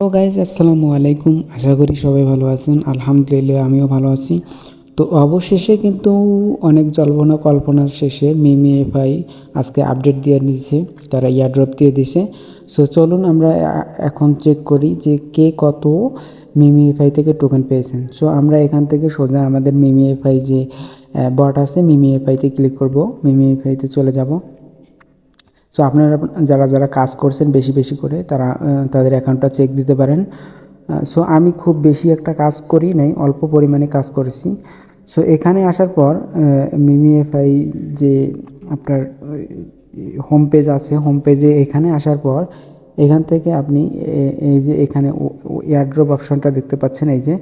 তো গাইজ আসসালামু আলাইকুম। আশা করি সবাই ভালো আছেন। আলহামদুলিল্লাহ, আমিও ভালো আছি। তো অবশেষে কিন্তু অনেক জল্পনা কল্পনার শেষে মিমি এফআই আজকে আপডেট দিয়ে দিয়েছে। তারা ইয়ারড্রপ দিয়ে দিছে সো চলুন আমরা এখন চেক করি যে কে কত মিমি এফআই থেকে টোকেন পেয়েছেন। সো আমরা এখান থেকে সোজা আমাদের মিমি এফআই যে বট আছে মিমি এফআইতে ক্লিক করব। মিমি এফআইতে চলে যাব। সো আপনারা যারা যারা কাজ করছেন বেশি বেশি করে, তারা তাদের অ্যাকাউন্টটা চেক দিতে পারেন। সো আমি খুব বেশি একটা কাজ করি নাই, অল্প পরিমাণে কাজ করেছি। সো এখানে আসার পর মিমি এফআই যে আপনার হোম পেজ আছে হোম পেজে এখানে আসার পর, এখান থেকে আপনি এই যে এখানে এয়ারড্রপ অপশনটা দেখতে পাচ্ছেন, এই যে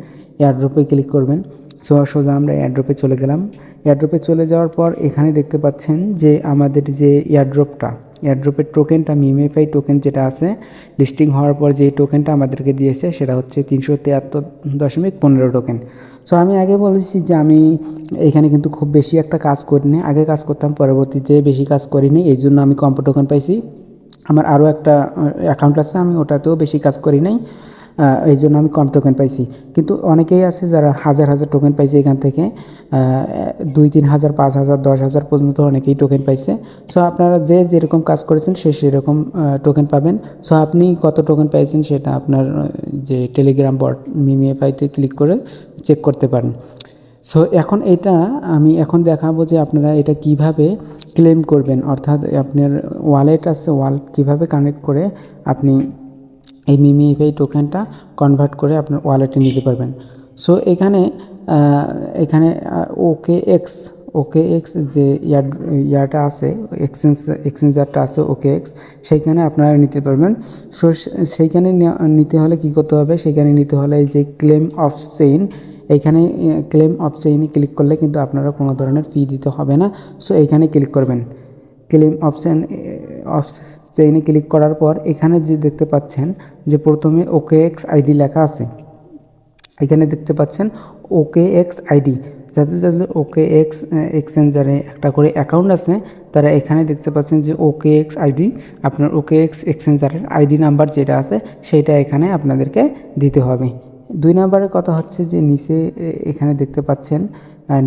এয়ারড্রপে ক্লিক করবেন। সো সোজা আমরা এয়ারড্রপে চলে গেলাম। এয়ারড্রপে চলে যাওয়ার পর এখানে দেখতে পাচ্ছেন যে আমাদের যে এয়ারড্রপটা এয়ারড্রপের টোকেনটা মিমেফাই টোকেন যেটা আছে লিস্টিং হওয়ার পর যে টোকেনটা আমাদেরকে দিয়েছে, সেটা হচ্ছে তিনশো তিয়াত্তর দশমিক পনেরো টোকেন সো আমি আগে বলেছি যে আমি এখানে কিন্তু খুব বেশি একটা কাজ করিনি। আগে কাজ করতাম, পরবর্তীতে বেশি কাজ করিনি। এই জন্য আমি কম্পো টোকেন পাইছি। আমার আরও একটা অ্যাকাউন্ট আছে, আমি ওটাতেও বেশি কাজ করি নাই। এই জন্য আমি কম টোকেন পাইছি। কিন্তু অনেকেই আছে যারা হাজার হাজার টোকেন পাইছে এখান থেকে দুই, তিন হাজার, পাঁচ হাজার, দশ হাজার পর্যন্ত অনেকেই টোকেন পাইছে। সো আপনারা যে যেরকম কাজ করেছেন, সে সেরকম টোকেন পাবেন। সো আপনি কত টোকেন পাইছেন সেটা আপনার যে টেলিগ্রাম বট মিমিএফআইতে ক্লিক করে চেক করতে পারেন। সো এখন এটা আমি এখন দেখাবো যে আপনারা এটা কীভাবে ক্লেম করবেন। অর্থাৎ আপনার ওয়ালেট আছে ওয়ালেট কীভাবে কানেক্ট করে আপনি এই মিমিএফআই টোকেনটা কনভার্ট করে আপনার ওয়ালেটে নিতে পারবেন। সো এখানে এখানে ওকে এক্স ওকে এক্স যে ইয়ার, ইয়ারটা আছে এক্সচেঞ্জ এক্সচেঞ্জারটা আছে ওকে এক্স সেইখানে আপনারা নিতে পারবেন। সো সেইখানে নিতে হলে কি করতে হবে? সেইখানে নিতে হলে যে ক্লেম অফ চেইন এইখানে ক্লেম অফ চেইনে ক্লিক করলে কিন্তু আপনারা কোনো ধরনের ফি দিতে হবে না। সো এইখানে ক্লিক করবেন। ক্লেম অপশান অফ চেইনে ক্লিক করার পর এখানে যে দেখতে পাচ্ছেন যে প্রথমে ওকে এক্স আইডি লেখা আছে। এখানে দেখতে পাচ্ছেন ওকে এক্স আইডি যাদের যাদের ওকে এক্স এক্সচেঞ্জারে একটা করে অ্যাকাউন্ট আছে, তারা এখানে দেখতে পাচ্ছেন যে ওকে এক্স আইডি আপনার ওকে এক্স এক্সচেঞ্জারের আইডি নাম্বার যেটা আছে সেইটা এখানে আপনাদেরকে দিতে হবে। দুই নম্বরের কথা হচ্ছে যে নিচে এখানে দেখতে পাচ্ছেন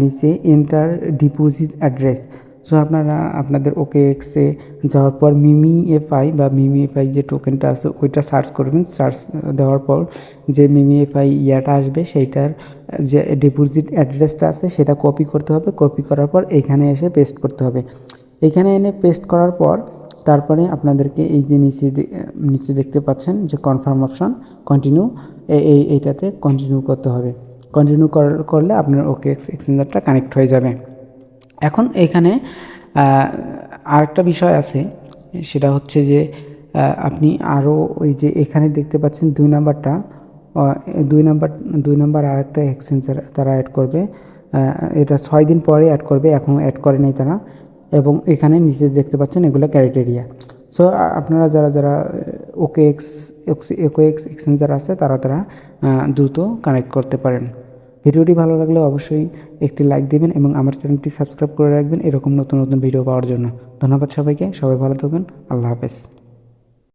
নিচে এন্টার ডিপোজিট অ্যাড্রেস সো আপনারা আপনাদের ওকে এক্সে যাওয়ার পর মিমি এফআই বা মিমি এফআই যে টোকেনটা আছে, ওইটা সার্চ করবেন। সার্চ দেওয়ার পর যে মিমি এফআই ইয়াটা আসবে, সেইটার, যে ডিপোজিট অ্যাড্রেসটা আছে, সেটা কপি করতে হবে। কপি করার পর এইখানে এসে পেস্ট করতে হবে। এখানে এনে পেস্ট করার পর তারপরে আপনাদেরকে এই যে নিচে নিচে দেখতে পাচ্ছেন যে কনফার্ম অপশন কন্টিনিউ এই এইটাতে কন্টিনিউ করতে হবে। কন্টিনিউ করলে আপনার ওকে এক্স এক্সচেঞ্জারটা কানেক্ট হয়ে যাবে। এখন এখানে আরেকটা বিষয় আছে, সেটা হচ্ছে যে আপনি আরও ওই যে এখানে দেখতে পাচ্ছেন দুই নাম্বারটা দুই নাম্বার দুই নাম্বার আরেকটা এক্সচেঞ্জার তারা অ্যাড করবে এটা ছয় দিন পরে অ্যাড করবে এখনও অ্যাড করে নাই তারা, এবং এখানে নিচে দেখতে পাচ্ছেন এগুলো ক্যারিটেরিয়া সো আপনারা যারা যারা OKX OKX exchanger আছে, তারা তারা দ্রুত কানেক্ট করতে পারেন। ভিডিওটি ভালো লাগলে অবশ্যই একটি লাইক দিবেন এবং আমার চ্যানেলটি সাবস্ক্রাইব করে রাখবেন এরকম নতুন নতুন ভিডিও পাওয়ার জন্য। ধন্যবাদ সবাইকে, সবাই ভালো থাকবেন, আল্লাহ হাফেজ।